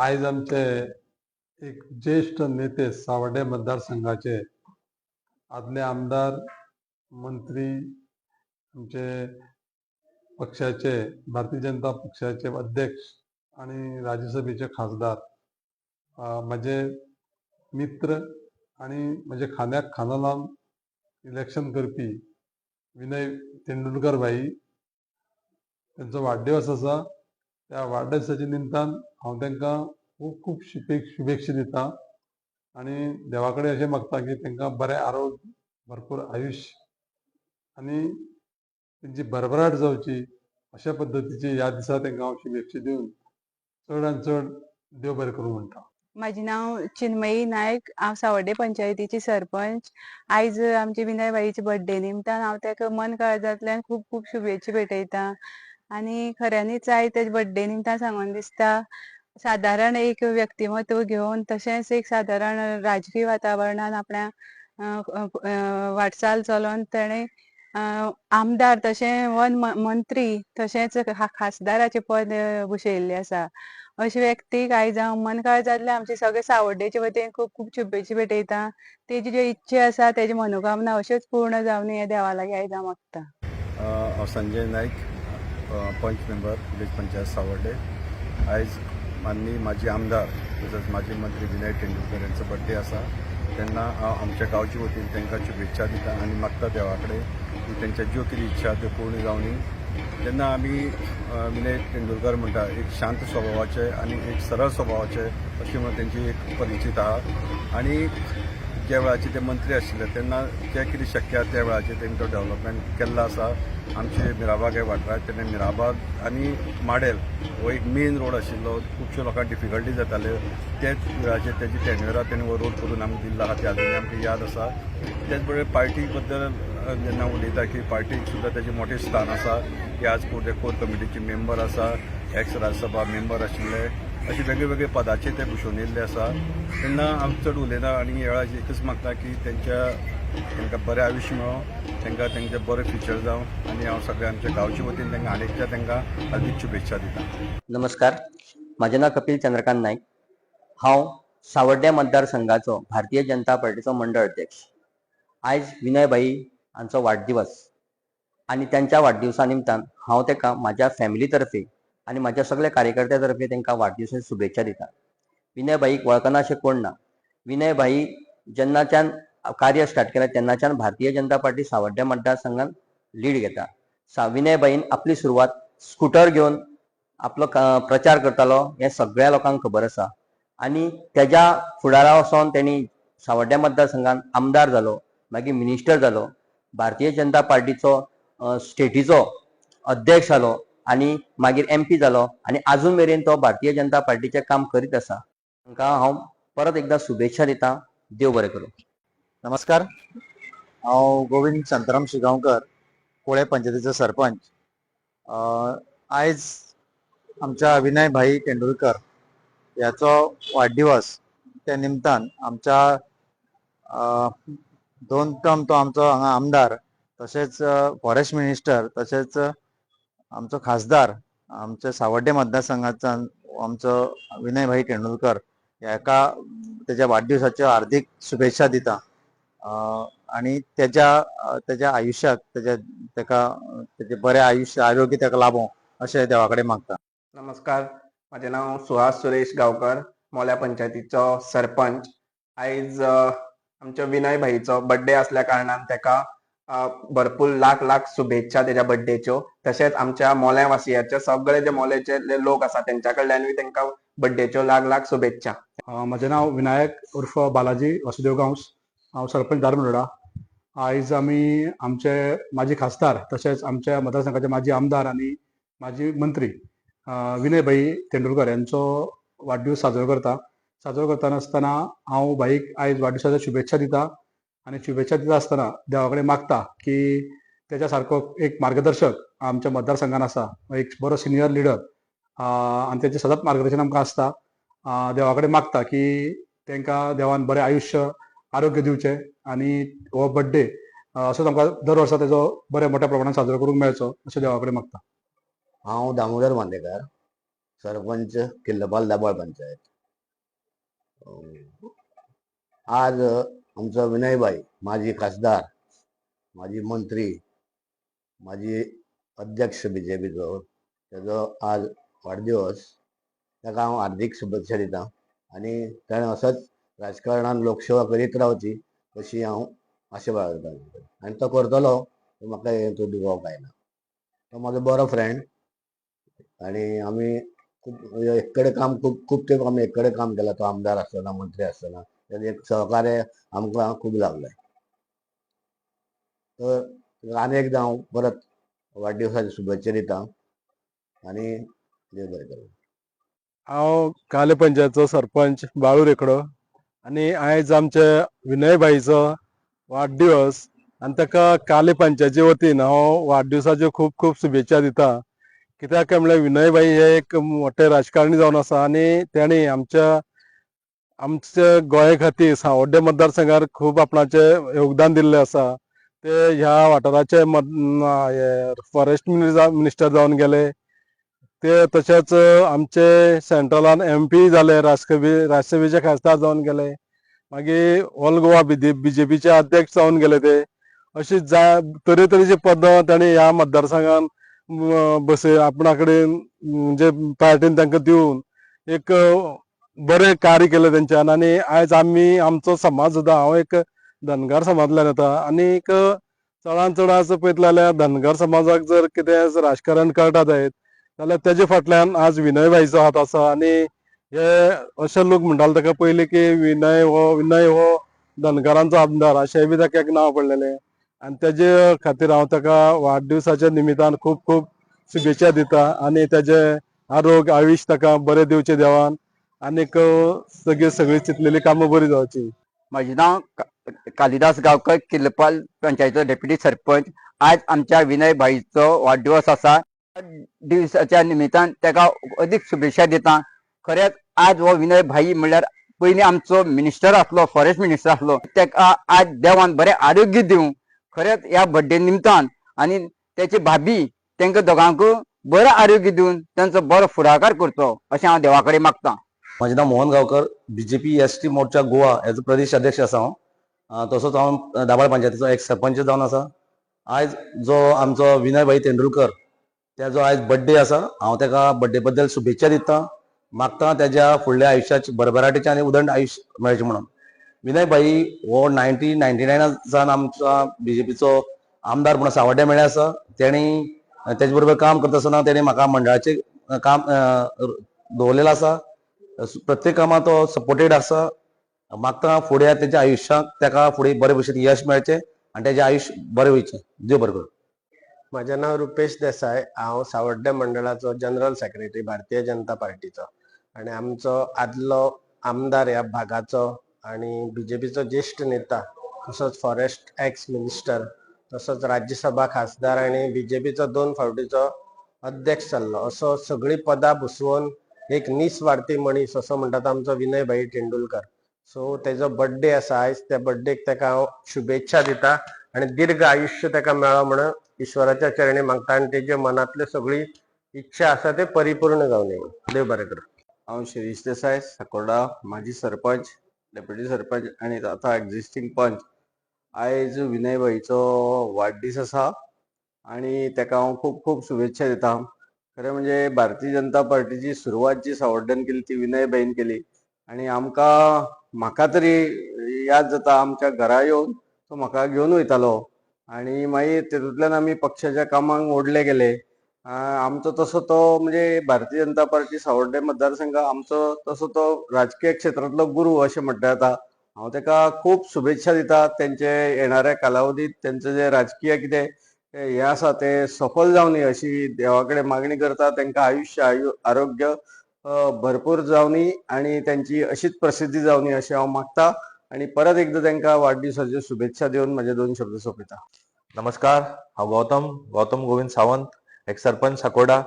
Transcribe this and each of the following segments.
आयज आमचे एक ज्येष्ठ नेते सावड्डे मतदारसंघाचे आदले आमदार मंत्री आमचे पक्षाचे भारतीय जनता पक्षाचे अध्यक्ष आणि राज्यसभेचे खासदार माझे मित्र आणि माझे खांद्याक खांदो लावन इलेक्शन करपी विनय तेंडुलकर भाई त्यांचो वाडदिवस आसा त्या वाडदिवसाच्या निमतान हांव तांकां खूब खूब शुभे शुभेच्छा दिता. आनी देवा कडेन अशें मागता की तांकां बरें आरोग्य भरपूर आयुश्य आनी तेंची भरभराट जावची अशा पद्दतीची ह्या दिसा तांकां हांव शुभेच्छा दिवन चड आनी चड देव बरें करूं म्हणटा. माझे नाव चिन्मयी नायक हांव सावड्डे पंचायतीची सरपंच. आयज आमचे विनय बाईचे बर्थडे निमतान हांव ताका मन काळजांतल्यान खूब खूब शुभेच्छा भेटयता. आनी खऱ्यांनीच आयज तेजे बर्थडे निमतान सांगून दिसता सादारण एक व्यक्तिमत्व घेवन तशेंच एक सादारण राजकीय वातावरणान आपल्या वाटचाल चलोवन तेणें आमदार तशें वन मंत्री तशेंच खासदाराचें पद अं, भुशयिल्लें आसा अशे व्यक्तीक आयज हांव मनकाळ जाल्ले आमचे सगळे सावड्डेचे वतीन खूब खूब शुभेच्छा भेटयता तेजी ज्यो इच्छा आसा तेजी मनोकामना अश्योच पूर्ण जावन हे देवा लागीं आयज हांव मागता हांव संजय नायक पंच मेंबर विलेज पंचायत सावर्डे आयज माननीय माजी आमदार तसंच माजी मंत्री विनय तेंडुलकर यांचो बर्थडे आसा तेन्ना हांव आमच्या गांवचे वतीन तांकां शुभेच्छा दिता आनी मागता देवा कडेन की ज्यो कितें इच्छा त्यो पूर्ण जावनी तेन्ना आमी विनय तेंडुलकर म्हणटा एक शांत स्वभावाचे आनी एक सरळ स्वभावाचे अशी म्हणून तेंची एक परिचित आहा आनी ज्या वेळाचे ते मंत्री आशिल्ले तेन्ना जे कितें शक्य आसा त्या वेळाचेर तेणी तो डेव्हलपमेंट केल्लो आसा आमचे मिराबाग हे वाठारांत तेन्ना मिराबाग आनी माडेल हो एक मेन रोड आशिल्लो. खुबश्यो लोकांक डिफिकल्टी जाताल्यो तेच वेळाचेर तेजी टेन्युरा तेणी हो रोड करून आमकां दिल्लो आहा ते अजुनूय आमकां याद आसा त्याच बरोबर पार्टी बद्दल जेन्ना उलयता की पार्टीक सुद्दां तेजें मोटें स्थान आसा की आज कोर कोर कमिटीचे मेंबर आसा एक्स राज्यसभा मेंबर आशिल्ले असे वेगळे वेगळे पदाचे ते भुशवून आसा तेन्ना हांव चड उलयना आनी ह्या वेळाचेर एकच मागता की तेंच्या तांकां बरें आयुश्य मेळो तांकां तेंचे बरें फ्युचर जावं आनी हांव सगळ्या आमच्या गांवचे वतीन तांकां आनी एकदां तांकां हार्दिक शुभेच्छा दिता नमस्कार. म्हाजें नांव कपिल चंद्रकांत नायक हांव सावड्ड्या मतदारसंघाचो भारतीय जनता पार्टीचो मंडळ अध्यक्ष. आयज विनयभाई हांचो वाडदिवस आनी त्यांच्या वाडदिवसा निमतान हांव ताका म्हाज्या फॅमिली तर्फे आनी म्हाज्या सगळ्या कार्यकर्त्या तर्फे तांकां वाडदिवसाची शुभेच्छा दिता विनयभाईक वळखना अशें कोण ना विनयभाई जेन्नाच्यान कार्य स्टार्ट केलें तेन्नाच्यान भारतीय जनता पार्टी सावड्ड्या मतदारसंघात लीड घेता. सा विनयभाईन आपली सुरवात स्कूटर घेवन आपलो प्रचार करतालो हे सगळ्या लोकांक खबर आसा. आनी तेज्या फुडारा वचोन तेणी सावड्ड्या मतदारसंघात आमदार जालो मागीर मिनिस्टर जालो भारतीय जनता पार्टीचो स्टेटीचो अध्यक्ष जालो आनी मागीर एम पी जालो आनी आजून मेरेन तो भारतीय जनता पार्टीचें काम करीत आसा. तांकां हांव परत एकदां शुभेच्छा दिता. देव बरें करूं. नमस्कार. हांव गोविंद शांताराम शिगांवकर कोळे पंचायतीचो सरपंच. आयज आमच्या अभिनय भाई तेंडुलकर याचो वाडदिवस त्या निमतान आमच्या दोन टर्म तो आमचो हांगा आमदार तशेंच फॉरेस्ट मिनिस्टर तशेंच आमचो खासदार आमच्या सावड्डे मतदारसंघाच्यान आमचो विनय भाई तेंडुलकर हेका तेज्या वाडदिवसाच्यो हार्दिक शुभेच्छा दिता आणि त्याच्या त्याच्या आयुष्यात त्याच्या तेका त्याचे बरे आयुष्य आरोग्य ताका लाभो अशें देवा कडेन मागता नमस्कार. माझे नाव सुहास सुरेश गांवकर मोल्या पंचायतीचो सरपंच. आयज आमच्या विनय भाईचो बर्थडे असल्या कारणान तेका भरपूर लाख लाख शुभेच्छा तेज्या बर्थडेच्यो तशेंच आमच्या मोल्या वासियाचे सगळे जे मोल्याचे जे लोक आसा तेंच्या कडल्यानूय तेंकां बर्थडेच्यो लाख लाख शुभेच्छा. म्हजें नांव विनायक उर्फ बालाजी वासुदेव गांवस. हांव सरपंच धारमोडा आयज आमी आमचे माजी खासदार तशेंच आमच्या मतदारसंघाचे माजी आमदार आनी माजी मंत्री विनय भाई तेंडुलकर यांचो वाडदीस साजरो करता. साजरो करता आसतना हांव भाईक आयज वाडदिवसाच्यो शुभेच्छा दिता. आनी शुभेच्छा दिता आसतना देवा कडेन मागता की तेच्या सारको एक मार्गदर्शक आमच्या मतदारसंघान आसा एक बरो सिनियर लिडर आनी तेजें सदांच मार्गदर्शन आमकां आसता देवा कडेन मागता की तांकां देवान बरें आयुश्य आरोग्य दिवचें आनी हो बड्डे असोच आमकां दर वर्सा तेजो बऱ्या मोठ्या प्रमाणात साजरो करूंक मेळचो अशें देवा कडेन मागता. हांव दामोदर बांदेकार सरपंच किल्लपाल दाबोळ पंचायत. आज आमचा विनयबाई माजी खासदार माजी मंत्री माजी अध्यक्ष बी जे पीचो तेजो आज वाडदिवस ताका हांव हार्दीक शुभेच्छा दिता आनी ताणें असोच राजकारणान लोकसेवा करीत रावची अशी हांव आशा बाळगता आनी तो करतलो तो म्हाका हेतून दुबाव काय ना तो म्हाजो बरो फ्रेंड आनी आमी खूब एक कडेन काम खूब खूब तेंप आमी एक कडेन काम केलां. तो आमदार आसतना मंत्री आसतना एक सहकार्य आमकां खूब लागलें तर आनी एकदां हांव परत वाडदिवसाची शुभेच्छा दिता आनी देव बरें करूं हांव काले पंचायतचो सरपंच बाळू रेकडो आनी आयज आमचे विनय भाईचो वाडदिवस आनी ताका काले पंचायती वतीन हांव वाडदिवसाच्यो खूब खूब शुभेच्छा दिता. कित्याक काय म्हळ्यार विनय भाई हे एक मोठे राजकारणी जावन आसा आनी तेणी आमच्या आमच्या गोंया खातीर सावड्डे मतदारसंघार खूब आपणाचे योगदान दिल्लें आसा ते ह्या वाठाराचे फॉरेस्ट मिनिस्टर जावन गेले. ते तशेंच आमचे सेंट्रलान एम पी जाले राष्ट्रकवी राष्ट्रसभेचे खासदार जावन गेले. मागीर ऑल गोवा बीजेपीचे अध्यक्ष जावन गेले ते. अशी जाय तरेतरेची पदां तांणी ह्या मतदारसंघान बसय आपणा कडेन म्हणजे पार्टीन तांकां दिवन एक बरें कार्य केलें तेंच्यान आनी आयज आमी आमचो समाज सुद्दां हांव एक धनगर समाजांतल्यान येता आनीक चडांत चड आज पळयतले जाल्यार धनगर समाजाक जर कितें राजकारण कळटा जायत जाल्यार तेजे फाटल्यान आज विनय भाईचो हात आसा आनी हे अशे लोक म्हणटाले ताका पयलीं की विनय हो विनय हो धनगरांचो आमदार. अशेंय बी ताका एक नांव पडलेलें. आनी तेजे खातीर हांव ताका वाडदिवसाच्या निमितान खूब खूब शुभेच्छा दिता. आनी तेजे आरोग्य आयुश्य ताका बरें दिवचें देवान. अनेक सगळे सगळे चितलेले कामां बरी जावची. म्हजें नांव का- कालिदास गांवकर किल्लपाल पंचायतीचो डेप्युटी सरपंच. आज आमच्या विनय भाईचो वाडदिवस आसा दिवसाच्या निमित्तान ताका अदीक शुभेच्छा दिता. खरेंच आज हो विनय भाई म्हणल्यार पयलीं आमचो मिनिस्टर आसलो फॉरेस्ट मिनिस्टर आसलो ताका आज देवान बरें आरोग्य दिवं खरेंच ह्या बर्थडे निमतान आनी त्याची भाभी तांकां दोगांकूय बरें आरोग्य दिवन तांचो बरो फुडाकार करचो अशें हांव देवा कडेन मागतां. म्हजें नांव Mohan Gaonkar BJP S T मोर्चा गोवा हेजो प्रदेश अध्यक्ष आसा हांव तसोच हांव दाबाळ पंचायतीचो एक सरपंच जावन आसा आयज जो आमचो विनय भाई तेंडुलकर तेजो आयज बर्थडे आसा हांव ताका बर्थडे बद्दल शुभेच्छा दिता. मागता तेज्या फुडल्या आयुश्याचे भरभराटीचे आनी उदंड आयुश्य मेळचें म्हणून. विनय भाई हो नायन्टीन नायन्टी नायना सावन आमच्या बीजेपीचो आमदार म्हणून सावड्ड्या मेळ्ळे आसा तेणी तेजे बरोबर काम करता आसतना तेणी म्हाका मंडळाचें काम दवरलेलं दवरलेलें आसा प्रत्येक कामां तो सपोर्टेड आसा मागता फुडें तेच्या आयुश्याक ताका फुडें बरे भशेन यश मेळचें आनी तेजें आयुश्य बरें वयचें देव बरें करूं माझे नाव रुपेश देसाय हांव सावड्डे मंडळाचो जनरल सेक्रेटरी भारतीय जनता पार्टीचो. आणि आमचो आदलो आमदार ह्या भागाचो आणि बीजेपीचो ज्येष्ठ नेता तसोच फॉरेस्ट एक्स मिनिस्टर तसोच राज्यसभा खासदार आणि बीजेपीचो दोन फावटीचो अध्यक्ष जाल्लो असो सगळी पदां भुसवून एक निस्वार्थी मनीस असो म्हणतात आमचो विनयभाई तेंडुलकर. सो तेजो बर्थडे आसा आयज त्या बर्थडेक ताका हांव शुभेच्छा दिता आणि दीर्घ आयुष्य ताका मेळो म्हणून ईश्वराच्या चरणी मागता आणि तेजे मनांतली सगळी इच्छा आसा ते परिपूर्ण जावन येईल. देव बरें करूं. हांव शिरीश देसाय साकोडा माजी सरपंच डेप्युटी सरपंच आनी आतां एक्झिस्टींग पंच. आयज विनय भाईचो वाडदीस आसा आनी ताका हांव खूब खूब शुभेच्छा दिता. खरें म्हणजे भारतीय जनता पार्टीची सुरवात जी सावड्ड्यान केली ती विनय भाईन केली. आनी आमकां म्हाका तरी याद जाता आमच्या घरा येवन तो म्हाका घेवन वयतालो. आनी मागीर तेतूंतल्यान आमी पक्षाच्या कामांक ओडले गेले. आमचो तसो तो म्हणजे भारतीय जनता पार्टी सावड्डे मतदारसंघ आमचो तसो तो राजकीय क्षेत्रांतलो गुरू अशें म्हणटा येता हांव ताका खूब शुभेच्छा दिता तेंचे येणाऱ्या कालावधीत तेंचें जे राजकीय कितें हे आसा ते सफल जावनी अशी देवा कडेन मागणी करता तांकां आयुश्य आयु आरोग्य भरपूर जावनी आनी तांची अशीच प्रसिद्धी जावनी अशें हांव मागता. आनी परत एकदां त्यांना वाढदिवसाच्या शुभेच्छा दिवन माझे दोन शब्द सोंपयता नमस्कार. हांव गौतम गौतम गोविंद सावंत एक सरपंच साकोडा.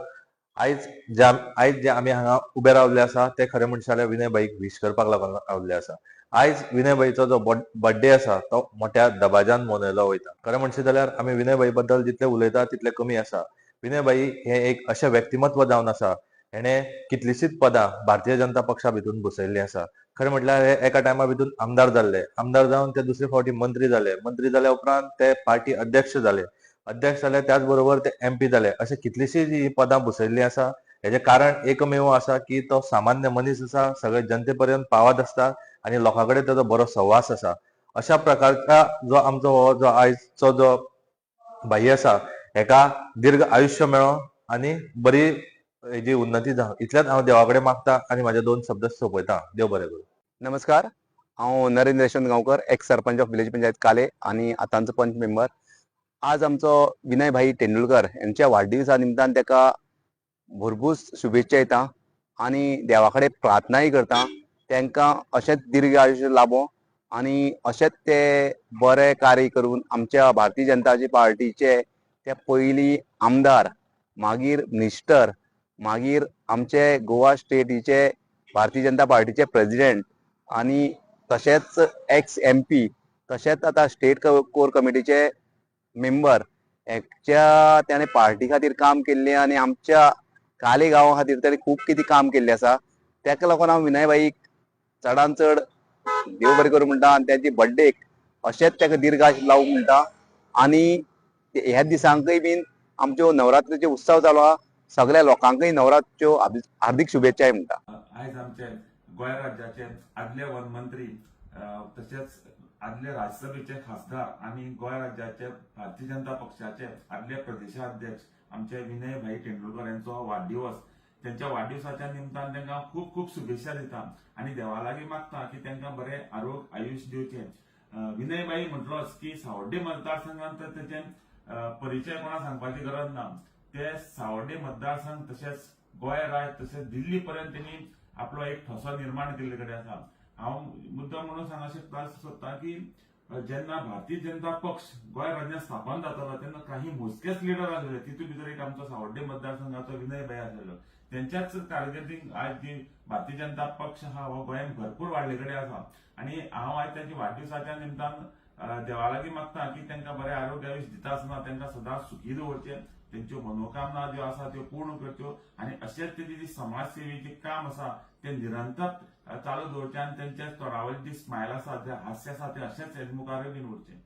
आयज जे आयज जे आमी हांगा उबे रावले आसा ते खरें म्हणचे जाल्यार विनय भाईक विश करपाक लागून रावले आसा. आयज विनय भाईचो जो बर्थडे आसा तो मोठ्या दबाज्यान मनयलो वयता. खरें म्हणचे जाल्यार आमी विनय भाई बद्दल जितले उलयता तितले कमी आसा. विनय भाई हे एक अशें व्यक्तिमत्व जावन आसा हेणे कितलीशीच पदां भारतीय जनता पक्षा भितून बसयल्लीं आसा. खरें म्हटल्यार हे एका टायमा भितून आमदार जाल्ले. आमदार जावन ते दुसरे फावटी मंत्री जाले. मंत्री जाल्या उपरांत ते पार्टी अध्यक्ष जाले. अध्यक्ष जाले त्याच बरोबर ते एमपी जाले अशे कितलीशींच ही पदां बसयल्लीं आसा हेजें कारण एकमेव आसा की तो सामान्य मनीस आसा सगळे जनते पर्यंत पावत आसता आनी लोकां कडेन ताजो बरो सहवास आसा अशा प्रकारचा जो आमचो हो जो आयजचो जो भाई आसा हेका दीर्घ आयुश्य मेळो आनी बरी हेजी उन्नती जावं इतलेंच हांव देवा कडेन मागता आनी म्हाजे दोन शब्द सोंपयता देव बरें करूं. नमस्कार. हांव Narendra Yashwant Gaonkar ex sarpanch of village panchayat Kale आनी आतांचो पंच मेंबर. आज आमचो विनय भाई तेंडुलकर यांच्या वाडदिवसा निमतान ताका भरपूर शुभेच्छा येता आनी देवा कडेन प्रार्थनाय करता. तांकां अशेंच दीर्घ आयुश्य लाभो आनी अशेंच ते बरें कार्य करून आमच्या भारतीय जनता पार्टीचे ते पयलीं आमदार मागीर मिनिस्टर मागीर आमचे गोवा स्टेटीचे भारतीय जनता पार्टीचे प्रेसिडेंट आनी तशेंच एक्स एम पी तशेंच आतां स्टेट कोर कमिटीचे मेंबर एकच्या त्याने पार्टी खातीर काम केल्लें आनी आमच्या काले गांवा खातीर ताणें खूब कितें काम केल्लें आसा ताका लागून हांव विनयबाईक चडान चड देव बरें करूं म्हणटा आनी त्याची बर्थडेक अशेंच ताका दीर्घाश लावूं म्हणटा. आनी ह्या दिसांकय बीन आमच्यो नवरात्रीचे उत्सव चालू आहा सगळ्या लोकांकय नवरात्रीच्यो हार्दिक शुभेच्छाय म्हणटा. आयज आमचे गोंय राज्याचे आदले वन मंत्री तशेंच आदले राज्यसभेचे खासदार आनी गोंय राज्याचे भारतीय जनता पक्षाचे आदले प्रदेशाध्यक्ष आमचे विनय भाई तेंडुलकर यांचो वाडदिवस त्यांच्या वाडदिवसाच्या निमतान तांकां खूब खूब शुभेच्छा दिता आनी देवा लागीं मागता की तांकां बरें आरोग्य आयुश्य दिवचें विनयबाई म्हटलोच की सावड्डे मतदारसंघांत तर तेचे परिचय कोणाक सांगपाची गरज ना. ते सावड्डे मतदारसंघ तशेंच गोंय राज तशेंच दिल्ली पर्यंत तेणी आपलो एक ठसो निर्माण केल्ले कडेन आसा हांव मुद्दम म्हणून सांगूंक शकता सोदता की जेन्ना भारतीय जनता पक्ष गोंय राज्यांत स्थापन जातालो तेन्ना काही मोजकेच लिडर आसले तितूंत भितर एक आमचो सावड्डे मतदारसंघाचो विनय भाई आसलेलो त्यांच्याच टार्गेटींग आज जी भारतीय जनता पक्ष आसा हो गोंयांत भरपूर वाडले कडेन आसा आनी हांव आयज तांच्या वाडदिवसाच्या निमतान देवा लागीं मागता की तांकां बरें आरोग्य आयुश्य दिता आसतना तांकां सदांच सुखी दवरचें तेंच्यो मनोकामना ज्यो आसा त्यो पूर्ण करच्यो आनी अशेंच तेजी जी समाजसेवेचें काम आसा तें निरंतर चालू दवरचें आनी तेंच्या तोंडावयली जी स्मायल आसा हास्य आसा तें अशेंच हेजे मुखारय उरचें